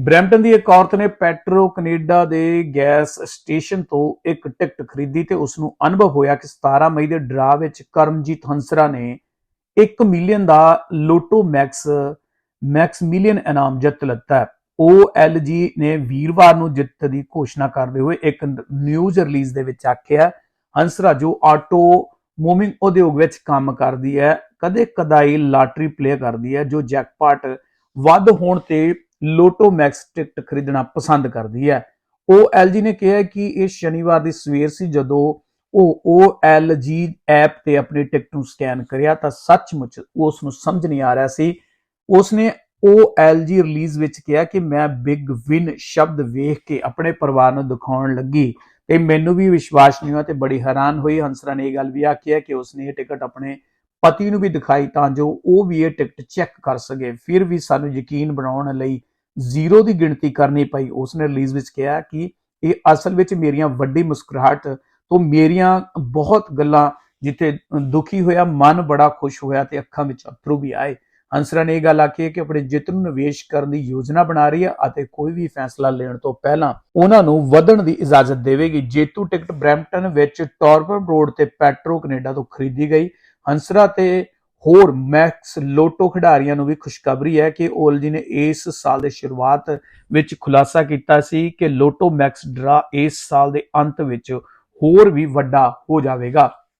Brampton ਦੀ ਇੱਕ ਔਰਤ ਨੇ ਪੈਟਰੋ ਕੈਨੇਡਾ ਦੇ ਗੈਸ ਸਟੇਸ਼ਨ ਤੋਂ ਇੱਕ ਟਿਕਟ ਖਰੀਦੀ ਤੇ ਉਸ ਨੂੰ ਅਨੁਭਵ ਹੋਇਆ ਕਿ 17 ਮਈ ਦੇ ਡਰਾ ਵਿੱਚ ਕਰਮਜੀਤ ਹੰਸਰਾ ਨੇ 1 ਮਿਲੀਅਨ ਦਾ ਲੋਟੋ ਮੈਕਸ ਮੈਕਸ ਮਿਲੀਅਨ ਇਨਾਮ ਜਿੱਤ ਲਿੱਤਾ। ਹੈ OLG ਨੇ ਵੀਰਵਾਰ ਨੂੰ ਜਿੱਤ ਦੀ ਘੋਸ਼ਣਾ ਕਰਦੇ ਹੋਏ ਇੱਕ ਨਿਊਜ਼ ਰਿਲੀਜ਼ ਦੇ ਵਿੱਚ ਆਖਿਆ, ਹੰਸਰਾ, ਜੋ ਆਟੋ ਮੂਵਿੰਗ ਉਦਯੋਗ ਵਿੱਚ ਕੰਮ ਕਰਦੀ ਹੈ ਕਦੇ ਕਦਾਈ ਲਾਟਰੀ ਪਲੇ ਕਰਦੀ ਹੈ, ਜੋ ਜੈਕਪਾਟ ਵੱਧ ਹੋਣ ਤੇ ਲੋਟੋ ਮੈਕਸ ਟਿਕਟ ਖਰੀਦਣਾ ਪਸੰਦ ਕਰਦੀ ਹੈ। OLG ਨੇ ਕਿਹਾ ਕਿ ਇਹ ਸ਼ਨੀਵਾਰ ਦੀ ਸਵੇਰ ਸੀ ਜਦੋਂ ਉਹ OLG ਐਪ ਤੇ ਆਪਣੀ ਟਿਕਟ ਨੂੰ ਸਕੈਨ ਕਰਿਆ ਤਾਂ ਸੱਚਮੁੱਚ ਉਸ ਨੂੰ ਸਮਝ ਨਹੀਂ ਆ ਰਿਹਾ ਸੀ। ਉਸ ਨੇ OLG ਰਿਲੀਜ਼ ਵਿੱਚ ਕਿਹਾ ਕਿ ਮੈਂ ਬਿਗ ਵਿਨ ਸ਼ਬਦ ਵੇਖ ਕੇ ਆਪਣੇ ਪਰਿਵਾਰ ਨੂੰ ਦਿਖਾਉਣ ਲੱਗੀ ਤੇ ਮੈਨੂੰ ਵੀ ਵਿਸ਼ਵਾਸ ਨਹੀਂ ਹੋਇਆ ਤੇ ਬੜੀ ਹੈਰਾਨ ਹੋਈ। ਹੰਸਰਾ ਨੇ ਇਹ ਗੱਲ ਵੀ ਆਖੀ ਹੈ ਕਿ ਉਸਨੇ ਇਹ ਟਿਕਟ ਆਪਣੇ ਪਤੀ ਨੂੰ ਵੀ ਦਿਖਾਈ ਤਾਂ ਜੋ ਉਹ ਵੀ ਇਹ ਟਿਕਟ ਚੈੱਕ ਕਰ ਸਕੇ। ਫਿਰ ਵੀ ਸਾਨੂੰ ਯਕੀਨ ਬਣਾਉਣ ਲਈ ਜ਼ੀਰੋ ਦੀ ਗਿਣਤੀ ਕਰਨੀ ਪਈ। ਉਸਨੇ ਰਿਲੀਜ਼ ਵਿੱਚ ਕਿਹਾ ਕਿ ਇਹ ਅਸਲ ਵਿੱਚ ਮੇਰੀਆਂ ਵੱਡੀ ਮੁਸਕਰਾਹਟ ਤੋਂ ਮੇਰੀਆਂ ਬਹੁਤ ਗੱਲਾਂ ਜਿੱਥੇ ਦੁਖੀ ਹੋਇਆ, ਮਨ ਬੜਾ ਖੁਸ਼ ਹੋਇਆ ਤੇ ਅੱਖਾਂ ਵਿੱਚ ਅਥਰੂ ਵੀ ਆਏ। ਹੰਸਰਾ ਨੇ ਇਹ ਗੱਲ ਆਖੀ ਹੈ ਕਿ ਆਪਣੇ ਜਿੱਤ ਨੂੰ ਨਿਵੇਸ਼ ਕਰਨ ਦੀ ਯੋਜਨਾ ਬਣਾ ਰਹੀ ਹੈ ਅਤੇ ਕੋਈ ਵੀ ਫੈਸਲਾ ਲੈਣ ਤੋਂ ਪਹਿਲਾਂ ਉਹਨਾਂ ਨੂੰ ਵਧਣ ਦੀ ਇਜਾਜ਼ਤ ਦੇਵੇਗੀ। ਜੇਤੂ ਟਿਕਟ ਬ੍ਰੈਂਪਟਨ ਵਿੱਚ ਟੌਰਬਨ ਰੋਡ ਤੇ ਪੈਟਰੋ ਕੈਨੇਡਾ ਤੋਂ ਖਰੀਦੀ ਗਈ। ਹੰਸਰਾ ਤੇ ਹੋਰ ਮੈਕਸ ਲੋਟੋ ਖਿਡਾਰੀਆਂ ਨੂੰ ਵੀ ਖੁਸ਼ਖਬਰੀ ਹੈ ਕਿ OLG ਨੇ ਇਸ ਸਾਲ ਦੇ ਸ਼ੁਰੂਆਤ ਵਿੱਚ ਖੁਲਾਸਾ ਕੀਤਾ ਸੀ ਕਿ ਲੋਟੋ ਮੈਕਸ ਡਰਾ ਇਸ ਸਾਲ ਦੇ ਅੰਤ ਵਿੱਚ ਹੋਰ ਵੀ ਵੱਡਾ ਹੋ ਜਾਵੇਗਾ।